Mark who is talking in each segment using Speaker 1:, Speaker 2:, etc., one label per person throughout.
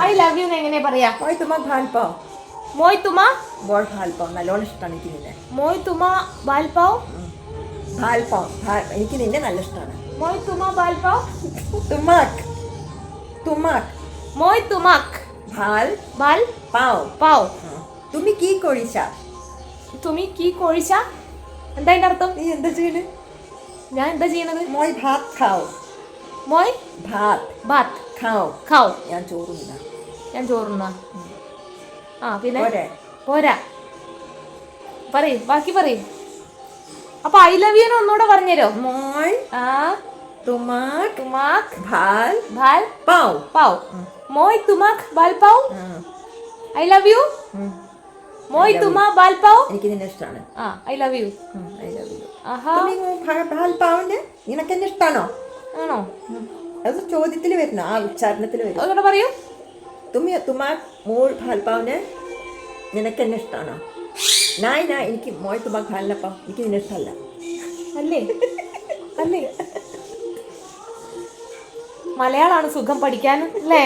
Speaker 1: I love U എങ്ങനെ പറയാ?
Speaker 2: മോയ് തുമ ഭാൽപാവ്
Speaker 1: മോയ് തുമ
Speaker 2: ball ഭാൽപാവ് നല്ലോണം ഇഷ്ടമാണ് എനിക്ക് നിന്നെ.
Speaker 1: മോയ് തുമ ഭാൽപാവ്
Speaker 2: ഭാൽപാവ് ഭാൽ പാവ് എനിക്ക് നിന്നെ നല്ല ഇഷ്ടമാണ്
Speaker 1: മോയ് തുമ ഭാൽപാവ്
Speaker 2: തുമാക് തുമാക്
Speaker 1: മോയ് തുമാക് ভাল
Speaker 2: പാവ്.
Speaker 1: പാവ്.
Speaker 2: ഉം. തുമ്മി കീ കൊഴിച്ച.
Speaker 1: തുമി കീ കോഴിച്ച. എന്താ അതിന്റെ അർത്ഥം?
Speaker 2: നീ എന്താ ചെയ്യണേ?
Speaker 1: ഞാൻ എന്താ ചെയ്യണത്?
Speaker 2: മോയ് ഭാത് ഖാവ്.
Speaker 1: മോയ്
Speaker 2: ഭാത്
Speaker 1: ബാത്ത്
Speaker 2: ഖാവ്
Speaker 1: ഖാവ്
Speaker 2: ഞാൻ ചോറുമില്ല
Speaker 1: ഞാൻ ചോറുന്ന ആ പിന്നെ
Speaker 2: പോരാ
Speaker 1: പറയ് ബാക്കി പറയ് അപ്പൊ ഐ ലവ് യു ഒന്നുകൂടെ പറഞ്ഞുതരോ
Speaker 2: മോയ്
Speaker 1: ആ
Speaker 2: തുമാക്
Speaker 1: തുമാക്
Speaker 2: ഭാൽ
Speaker 1: ഭാൽ
Speaker 2: പാവ്
Speaker 1: പാവ് മോയ് തുമാക് ഭാൽ പാവ് ഐ ലവ് യു മോയ് തുമാ ബാൽ പാവ്
Speaker 2: എനിക്ക് നിന്നെ ഇഷ്ടമാണ്
Speaker 1: ആ I love you
Speaker 2: I love you
Speaker 1: ആഹാ
Speaker 2: ഭാൽ പാവിന്റെ നിനക്ക് എന്നെ ഇഷ്ടമാണോ
Speaker 1: ആണോ?
Speaker 2: അത് ചോദ്യത്തിൽ വരുന്ന ആ ഉച്ചാരണത്തിൽ വരും.
Speaker 1: അതുകൊണ്ട് പറയൂ?
Speaker 2: തുമ്മി തുമ്മാ മോൾ ഭാൽപ്പാവിന് നിനക്ക് എന്നെ ഇഷ്ടമാണോ നായ് നാ എനിക്ക് മോൾ തുമ്മാ ഭാലിനപ്പം എനിക്ക് നിന്നെ ഇഷ്ടമല്ല.
Speaker 1: അല്ലേ? അല്ലേ? മലയാളമാണ് സുഖം പഠിക്കാൻ അല്ലേ?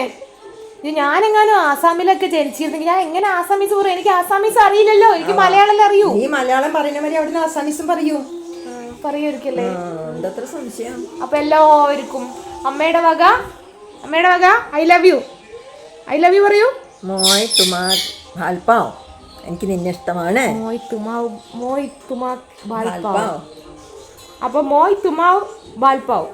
Speaker 1: ഇത് ഞാനെങ്ങാനും ആസാമിലൊക്കെ ജനിച്ചിരുന്നെങ്കിൽ ഞാൻ എങ്ങനെ ആസാമീസ് പറയും? എനിക്ക് ആസാമീസ് അറിയില്ലല്ലോ. എനിക്ക് മലയാളം അറിയൂ.
Speaker 2: ഈ മലയാളം പറയുന്ന വരെ അവിടുന്ന് ആസാമീസും പറയൂ.
Speaker 1: പറയുമായിരിക്കല്ലേ
Speaker 2: എന്തത്ര സംശയം?
Speaker 1: അപ്പൊ എല്ലാവർക്കും അമ്മയുടെ വക അമ്മയുടെ വക I love you I love you പറയൂ.
Speaker 2: മോയ് തുമാ ഭാൽപ്പാവ് എനിക്ക് നിന്നെ ഇഷ്ടമാണ്.
Speaker 1: മോയ് തുമാവ് മോയ് തുമാ
Speaker 2: ഭാൽപ്പാവ്
Speaker 1: അപ്പൊ മോയ് തുമാവ് ബാൽപാവ്